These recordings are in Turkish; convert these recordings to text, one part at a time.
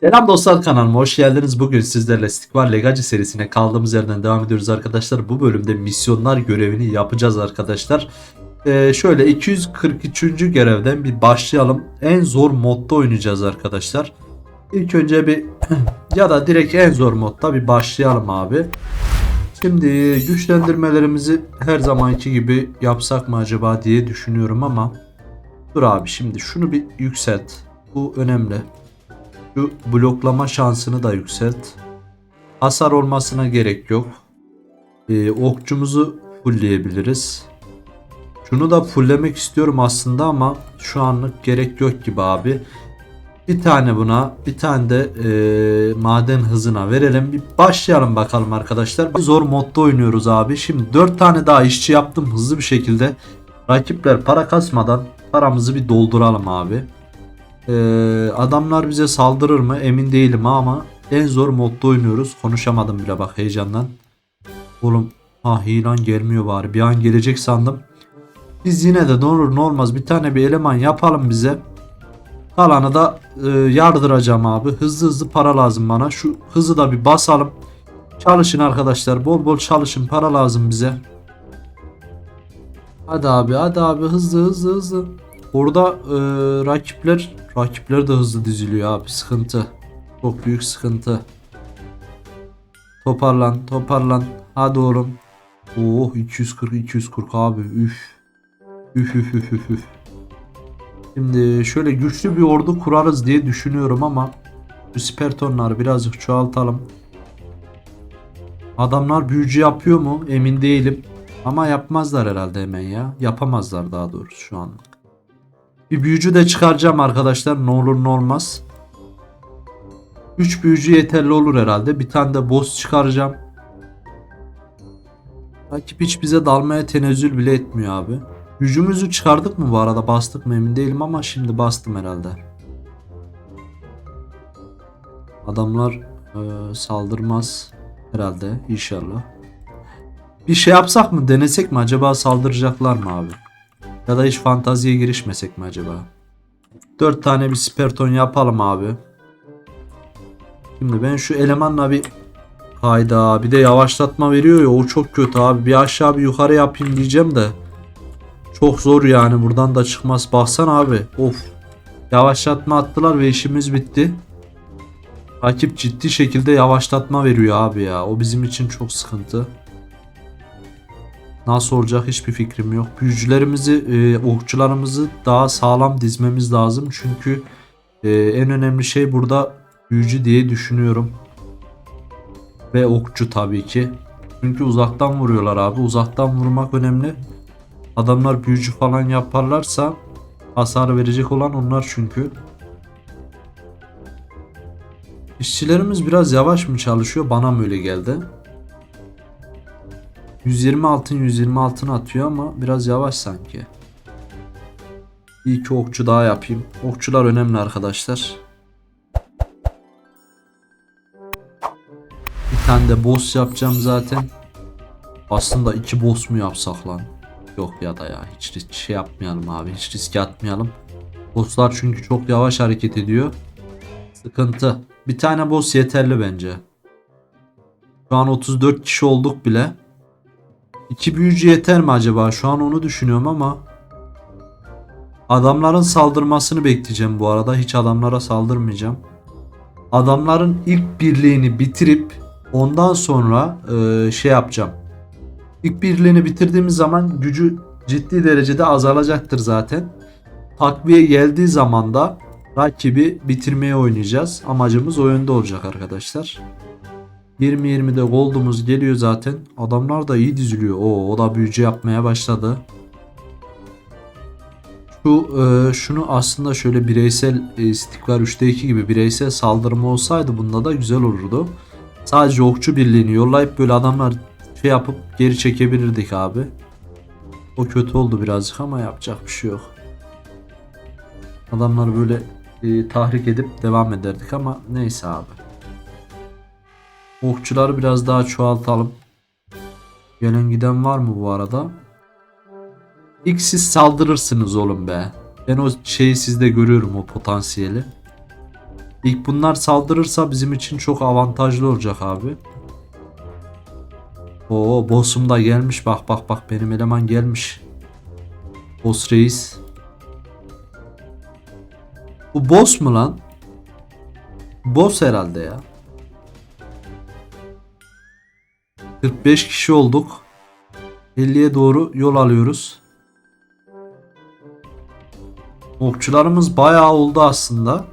Selam dostlar kanalıma hoş geldiniz. Bugün sizlerle Stikvar Legacy serisine kaldığımız yerden devam ediyoruz arkadaşlar. Bu bölümde misyonlar görevini yapacağız arkadaşlar. Ee, şöyle 243. görevden bir başlayalım. En zor modda oynayacağız arkadaşlar. İlk önce bir ya da direkt en zor modda bir başlayalım abi. Şimdi güçlendirmelerimizi her zamanki gibi yapsak mı acaba diye düşünüyorum ama dur abi şimdi şunu bir yükselt. Bu önemli. Şu bloklama şansını da yükselt. Hasar olmasına gerek yok. Ee, okçumuzu fullleyebiliriz. Şunu da fulllemek istiyorum aslında ama şu anlık gerek yok gibi abi. Bir tane buna bir tane de ee, maden hızına verelim. Bir başlayalım bakalım arkadaşlar. Zor modda oynuyoruz abi. Şimdi 4 tane daha işçi yaptım hızlı bir şekilde. Rakipler para kasmadan paramızı bir dolduralım abi. Ee, adamlar bize saldırır mı emin değilim ama en zor modda oynuyoruz. Konuşamadım bile bak heyecandan. Oğlum ha ilan gelmiyor bari bir an gelecek sandım. Biz yine de ne olur ne olmaz bir tane bir eleman yapalım bize. Kalanı da e, yardıracağım abi. Hızlı hızlı para lazım bana. Şu hızı da bir basalım. Çalışın arkadaşlar. Bol bol çalışın. Para lazım bize. Hadi abi hadi abi hızlı hızlı hızlı. Orada e, rakipler rakipler de hızlı diziliyor abi sıkıntı. Çok büyük sıkıntı. Toparlan toparlan. Hadi oğlum. Oh 240 240 abi üf. Üf üf üf üf üf. Şimdi şöyle güçlü bir ordu kurarız diye düşünüyorum ama bu spertonları birazcık çoğaltalım. Adamlar büyücü yapıyor mu emin değilim. Ama yapmazlar herhalde hemen ya. Yapamazlar daha doğrusu şu anlık. Bir büyücü de çıkaracağım arkadaşlar. Ne olur ne olmaz. 3 büyücü yeterli olur herhalde. Bir tane de boss çıkaracağım. Rakip hiç bize dalmaya tenezzül bile etmiyor abi. Gücümüzü çıkardık mı bu arada bastık mı emin değilim ama şimdi bastım herhalde. Adamlar e, saldırmaz herhalde inşallah. Bir şey yapsak mı denesek mi acaba saldıracaklar mı abi? Ya da hiç fantaziye girişmesek mi acaba? 4 tane bir sperton yapalım abi. Şimdi ben şu elemanla bir Hayda bir de yavaşlatma veriyor ya o çok kötü abi. Bir aşağı bir yukarı yapayım diyeceğim de. Çok zor yani buradan da çıkmaz. Baksana abi. Of. Yavaşlatma attılar ve işimiz bitti. Rakip ciddi şekilde yavaşlatma veriyor abi ya. O bizim için çok sıkıntı. Nasıl olacak hiçbir fikrim yok. Büyücülerimizi, e, okçularımızı daha sağlam dizmemiz lazım. Çünkü e, en önemli şey burada büyücü diye düşünüyorum. Ve okçu tabii ki. Çünkü uzaktan vuruyorlar abi. Uzaktan vurmak önemli. Adamlar büyücü falan yaparlarsa hasar verecek olan onlar çünkü. İşçilerimiz biraz yavaş mı çalışıyor? Bana mı öyle geldi? 120 altın 120 altın atıyor ama biraz yavaş sanki. İyi ki okçu daha yapayım. Okçular önemli arkadaşlar. Bir tane de boss yapacağım zaten. Aslında iki boss mu yapsak lan? Yok ya da ya hiç risk şey yapmayalım abi. Hiç riske atmayalım. Bosslar çünkü çok yavaş hareket ediyor. Sıkıntı. Bir tane boss yeterli bence. Şu an 34 kişi olduk bile. İki büyücü yeter mi acaba? Şu an onu düşünüyorum ama adamların saldırmasını bekleyeceğim bu arada. Hiç adamlara saldırmayacağım. Adamların ilk birliğini bitirip ondan sonra e, şey yapacağım. İlk birliğini bitirdiğimiz zaman gücü ciddi derecede azalacaktır zaten. Takviye geldiği zaman da rakibi bitirmeye oynayacağız. Amacımız o yönde olacak arkadaşlar. 20-20'de gold'umuz geliyor zaten. Adamlar da iyi diziliyor. Oo, o da büyücü yapmaya başladı. Şu e, şunu aslında şöyle bireysel e, istikrar 3'te 2 gibi bireysel saldırma olsaydı bunda da güzel olurdu. Sadece okçu birliğini yollayıp böyle adamlar şey yapıp geri çekebilirdik abi. O kötü oldu birazcık ama yapacak bir şey yok. Adamları böyle e, tahrik edip devam ederdik ama neyse abi. Okçuları biraz daha çoğaltalım. Gelen giden var mı bu arada? İlk siz saldırırsınız oğlum be. Ben o şeyi sizde görüyorum o potansiyeli. İlk bunlar saldırırsa bizim için çok avantajlı olacak abi. Oo boss'um da gelmiş. Bak bak bak benim eleman gelmiş. Boss reis. Bu boss mu lan? Boss herhalde ya. 45 kişi olduk. 50'ye doğru yol alıyoruz. Okçularımız bayağı oldu aslında.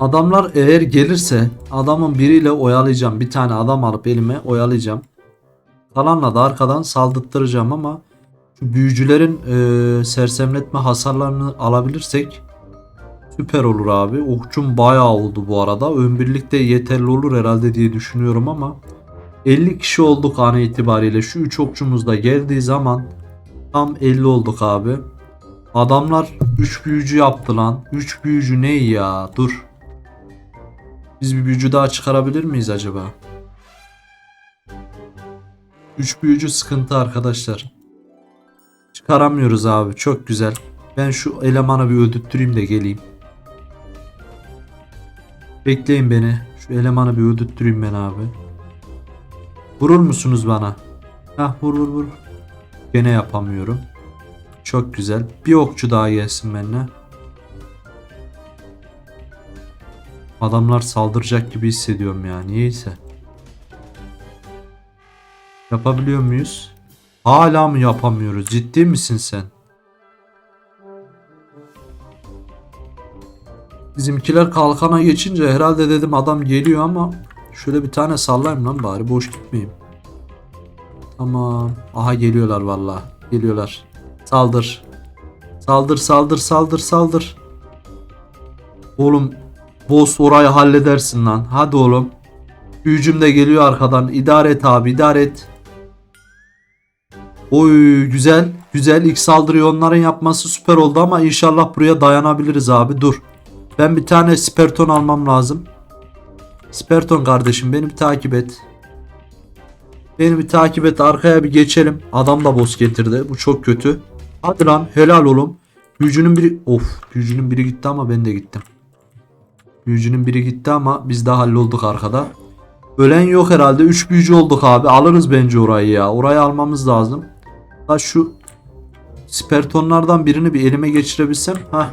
Adamlar eğer gelirse adamın biriyle oyalayacağım. Bir tane adam alıp elime oyalayacağım. Kalanla da arkadan saldırttıracağım ama şu büyücülerin eee, sersemletme hasarlarını alabilirsek süper olur abi. Okçum bayağı oldu bu arada. Ön birlikte yeterli olur herhalde diye düşünüyorum ama 50 kişi olduk an itibariyle. Şu 3 okçumuz da geldiği zaman tam 50 olduk abi. Adamlar 3 büyücü yaptı lan. 3 büyücü ne ya? Dur. Biz bir büyücü daha çıkarabilir miyiz acaba? 3 büyücü sıkıntı arkadaşlar. Çıkaramıyoruz abi. Çok güzel. Ben şu elemanı bir ödüttüreyim de geleyim. Bekleyin beni. Şu elemanı bir ödüttüreyim ben abi. Vurur musunuz bana? Hah vur vur vur. Gene yapamıyorum. Çok güzel. Bir okçu daha gelsin benimle. Adamlar saldıracak gibi hissediyorum ya. Niyeyse. Yapabiliyor muyuz? Hala mı yapamıyoruz? Ciddi misin sen? Bizimkiler kalkana geçince herhalde dedim adam geliyor ama şöyle bir tane sallayayım lan bari boş gitmeyeyim. Tamam. Aha geliyorlar vallahi. Geliyorlar. Saldır. Saldır saldır saldır saldır. Oğlum boss orayı halledersin lan. Hadi oğlum. Büyücüm de geliyor arkadan. İdare et abi idare et. Oy güzel. Güzel ilk saldırıyı onların yapması süper oldu ama inşallah buraya dayanabiliriz abi. Dur. Ben bir tane sperton almam lazım. Sperton kardeşim beni bir takip et. Beni bir takip et arkaya bir geçelim. Adam da boss getirdi. Bu çok kötü. Hadi lan helal oğlum. Büyücünün biri... Of büyücünün biri gitti ama ben de gittim. Büyücünün biri gitti ama biz de hallolduk arkada. Ölen yok herhalde. 3 büyücü olduk abi. Alırız bence orayı ya. Orayı almamız lazım. Ha şu spertonlardan birini bir elime geçirebilsem. Ha.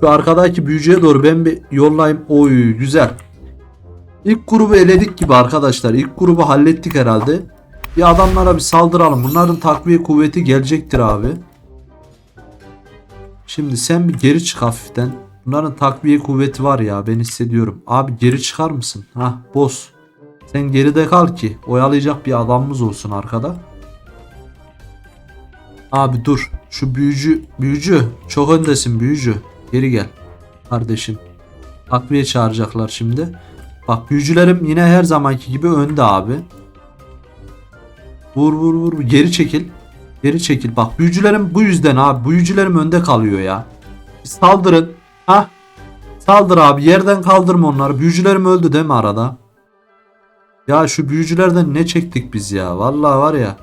Şu arkadaki büyücüye doğru ben bir yollayayım. Oy güzel. İlk grubu eledik gibi arkadaşlar. İlk grubu hallettik herhalde. Bir adamlara bir saldıralım. Bunların takviye kuvveti gelecektir abi. Şimdi sen bir geri çık hafiften. Bunların takviye kuvveti var ya ben hissediyorum. Abi geri çıkar mısın? Hah boss. Sen geride kal ki oyalayacak bir adamımız olsun arkada. Abi dur. Şu büyücü büyücü çok öndesin büyücü. Geri gel. Kardeşim. Takviye çağıracaklar şimdi. Bak büyücülerim yine her zamanki gibi önde abi. Vur vur vur. Geri çekil. Geri çekil. Bak büyücülerim bu yüzden abi. Büyücülerim önde kalıyor ya. Bir saldırın. Ha? Saldır abi. Yerden kaldırma onları. Büyücülerim öldü değil mi arada? Ya şu büyücülerden ne çektik biz ya? Vallahi var ya.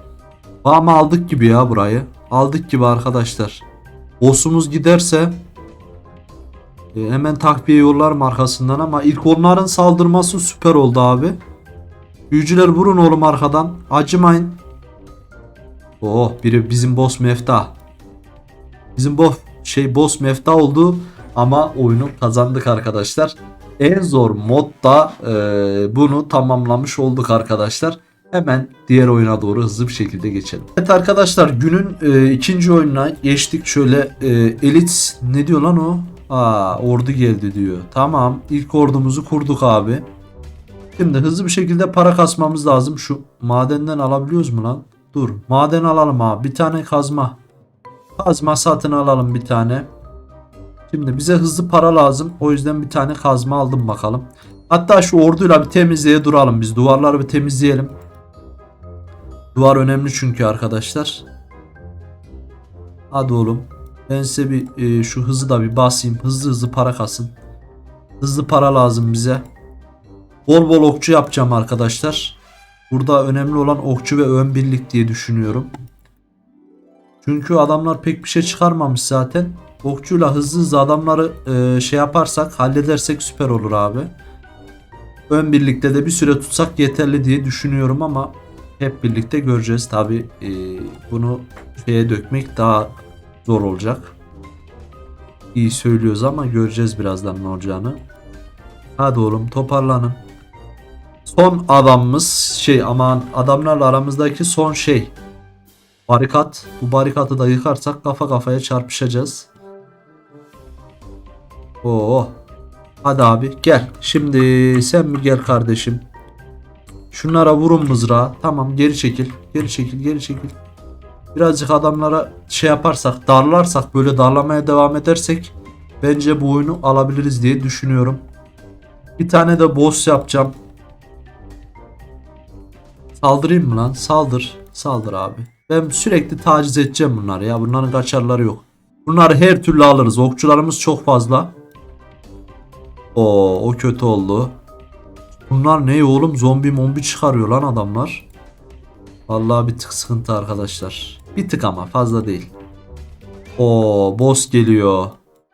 Ama aldık gibi ya burayı. Aldık gibi arkadaşlar. Boss'umuz giderse e, hemen takviye yollarım arkasından ama ilk onların saldırması süper oldu abi. Büyücüler vurun oğlum arkadan. Acımayın. Oh biri bizim boss mefta. Bizim boss şey boss mefta oldu ama oyunu kazandık arkadaşlar. En zor modda e, bunu tamamlamış olduk arkadaşlar. Hemen diğer oyuna doğru hızlı bir şekilde geçelim. Evet arkadaşlar günün e, ikinci oyununa geçtik. Şöyle e, elit ne diyor lan o? Aa ordu geldi diyor. Tamam ilk ordumuzu kurduk abi. Şimdi hızlı bir şekilde para kasmamız lazım. Şu madenden alabiliyoruz mu lan? Dur maden alalım abi. Bir tane kazma. Kazma satın alalım bir tane. Şimdi bize hızlı para lazım. O yüzden bir tane kazma aldım bakalım. Hatta şu orduyla bir temizliğe duralım biz. Duvarları bir temizleyelim. Duvar önemli çünkü arkadaşlar. Hadi oğlum. Ben size bir e, şu hızı da bir basayım. Hızlı hızlı para kasın. Hızlı para lazım bize. Bol bol okçu yapacağım arkadaşlar. Burada önemli olan okçu ve ön birlik diye düşünüyorum. Çünkü adamlar pek bir şey çıkarmamış zaten. Okçuyla hızlı hızlı adamları e, şey yaparsak halledersek süper olur abi. Ön birlikte de bir süre tutsak yeterli diye düşünüyorum ama hep birlikte göreceğiz. Tabi bunu şeye dökmek daha zor olacak. İyi söylüyoruz ama göreceğiz birazdan ne olacağını. Hadi oğlum toparlanın. Son adamımız şey aman adamlarla aramızdaki son şey. Barikat. Bu barikatı da yıkarsak kafa kafaya çarpışacağız. Oo. Hadi abi gel. Şimdi sen mi gel kardeşim. Şunlara vurun mızrağı. Tamam geri çekil. Geri çekil geri çekil. Birazcık adamlara şey yaparsak darlarsak böyle darlamaya devam edersek bence bu oyunu alabiliriz diye düşünüyorum. Bir tane de boss yapacağım. Saldırayım mı lan? Saldır. Saldır abi. Ben sürekli taciz edeceğim bunları ya. Bunların kaçarları yok. Bunları her türlü alırız. Okçularımız çok fazla. Oo, o kötü oldu. Bunlar ne oğlum? Zombi mombi çıkarıyor lan adamlar. Vallahi bir tık sıkıntı arkadaşlar. Bir tık ama fazla değil. Oo, boss geliyor.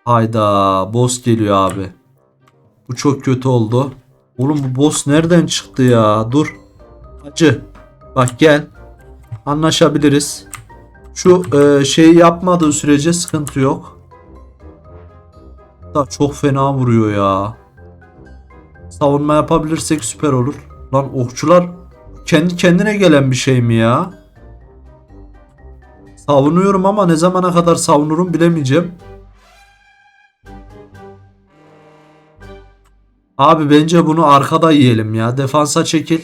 Hayda, boss geliyor abi. Bu çok kötü oldu. Oğlum bu boss nereden çıktı ya? Dur. Acı. Bak gel. Anlaşabiliriz. Şu e, şeyi yapmadığı sürece sıkıntı yok. Da çok fena vuruyor ya. Savunma yapabilirsek süper olur. Lan okçular kendi kendine gelen bir şey mi ya? Savunuyorum ama ne zamana kadar savunurum bilemeyeceğim. Abi bence bunu arkada yiyelim ya. Defansa çekil.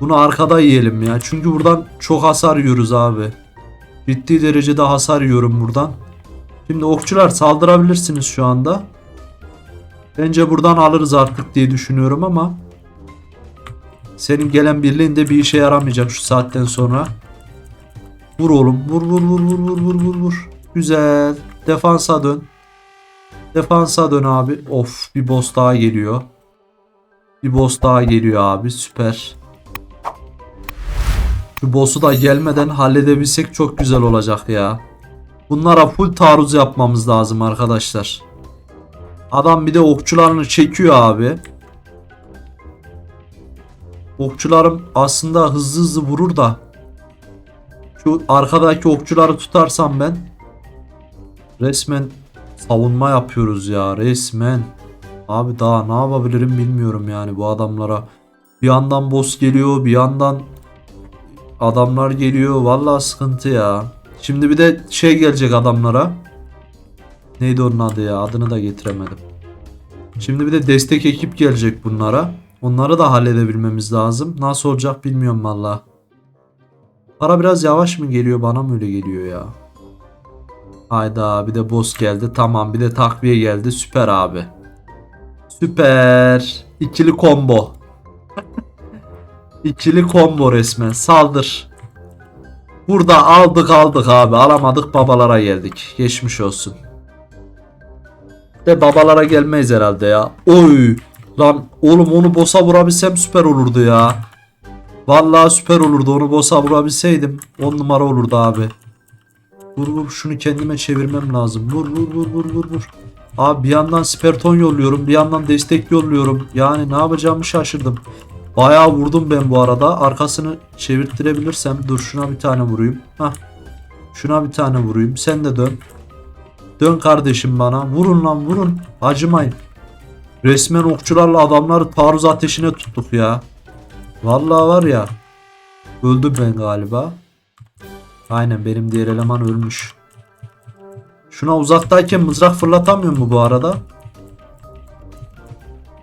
Bunu arkada yiyelim ya. Çünkü buradan çok hasar yiyoruz abi. Ciddi derecede hasar yiyorum buradan. Şimdi okçular saldırabilirsiniz şu anda. Bence buradan alırız artık diye düşünüyorum ama senin gelen birliğin de bir işe yaramayacak şu saatten sonra. Vur oğlum. Vur vur vur vur vur vur vur vur. Güzel. Defansa dön. Defansa dön abi. Of bir boss daha geliyor. Bir boss daha geliyor abi. Süper. Şu boss'u da gelmeden halledebilsek çok güzel olacak ya. Bunlara full taarruz yapmamız lazım arkadaşlar. Adam bir de okçularını çekiyor abi. Okçularım aslında hızlı hızlı vurur da. Şu arkadaki okçuları tutarsam ben. Resmen savunma yapıyoruz ya resmen. Abi daha ne yapabilirim bilmiyorum yani bu adamlara. Bir yandan boss geliyor bir yandan adamlar geliyor. Vallahi sıkıntı ya. Şimdi bir de şey gelecek adamlara. Neydi onun adı ya? Adını da getiremedim. Şimdi bir de destek ekip gelecek bunlara. Onları da halledebilmemiz lazım. Nasıl olacak bilmiyorum valla. Para biraz yavaş mı geliyor bana mı öyle geliyor ya? Hayda bir de boss geldi. Tamam bir de takviye geldi. Süper abi. Süper. İkili combo. İkili combo resmen. Saldır. Burada aldık aldık abi. Alamadık babalara geldik. Geçmiş olsun. De babalara gelmeyiz herhalde ya. Oy. Lan oğlum onu boss'a vurabilsem süper olurdu ya. Vallahi süper olurdu onu boss'a vurabilseydim. 10 numara olurdu abi. Vur vur şunu kendime çevirmem lazım. Vur vur vur vur vur vur. Abi bir yandan sperton yolluyorum bir yandan destek yolluyorum. Yani ne yapacağımı şaşırdım. Bayağı vurdum ben bu arada. Arkasını çevirttirebilirsem. Dur şuna bir tane vurayım. Hah. Şuna bir tane vurayım. Sen de dön. Dön kardeşim bana. Vurun lan vurun. Acımayın. Resmen okçularla adamları taarruz ateşine tuttuk ya. Vallahi var ya. Öldüm ben galiba. Aynen benim diğer eleman ölmüş. Şuna uzaktayken mızrak fırlatamıyor mu bu arada?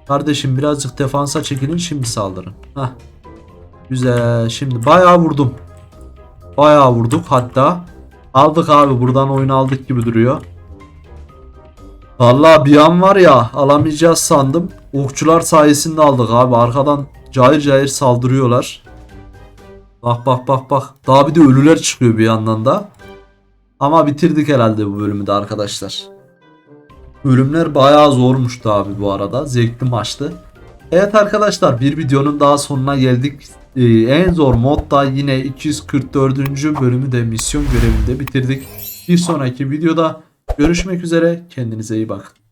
Kardeşim birazcık defansa çekilin şimdi saldırın. Heh. Güzel. Şimdi bayağı vurdum. Bayağı vurduk hatta. Aldık abi buradan oyun aldık gibi duruyor. Vallahi bir an var ya alamayacağız sandım. Okçular sayesinde aldık abi. Arkadan cayır cayır saldırıyorlar. Bak bak bak bak. Daha bir de ölüler çıkıyor bir yandan da. Ama bitirdik herhalde bu bölümü de arkadaşlar. Bölümler bayağı zormuştu abi bu arada. Zevkli maçtı. Evet arkadaşlar bir videonun daha sonuna geldik. Ee, en zor modda yine 244. bölümü de misyon görevinde bitirdik. Bir sonraki videoda görüşmek üzere. Kendinize iyi bakın.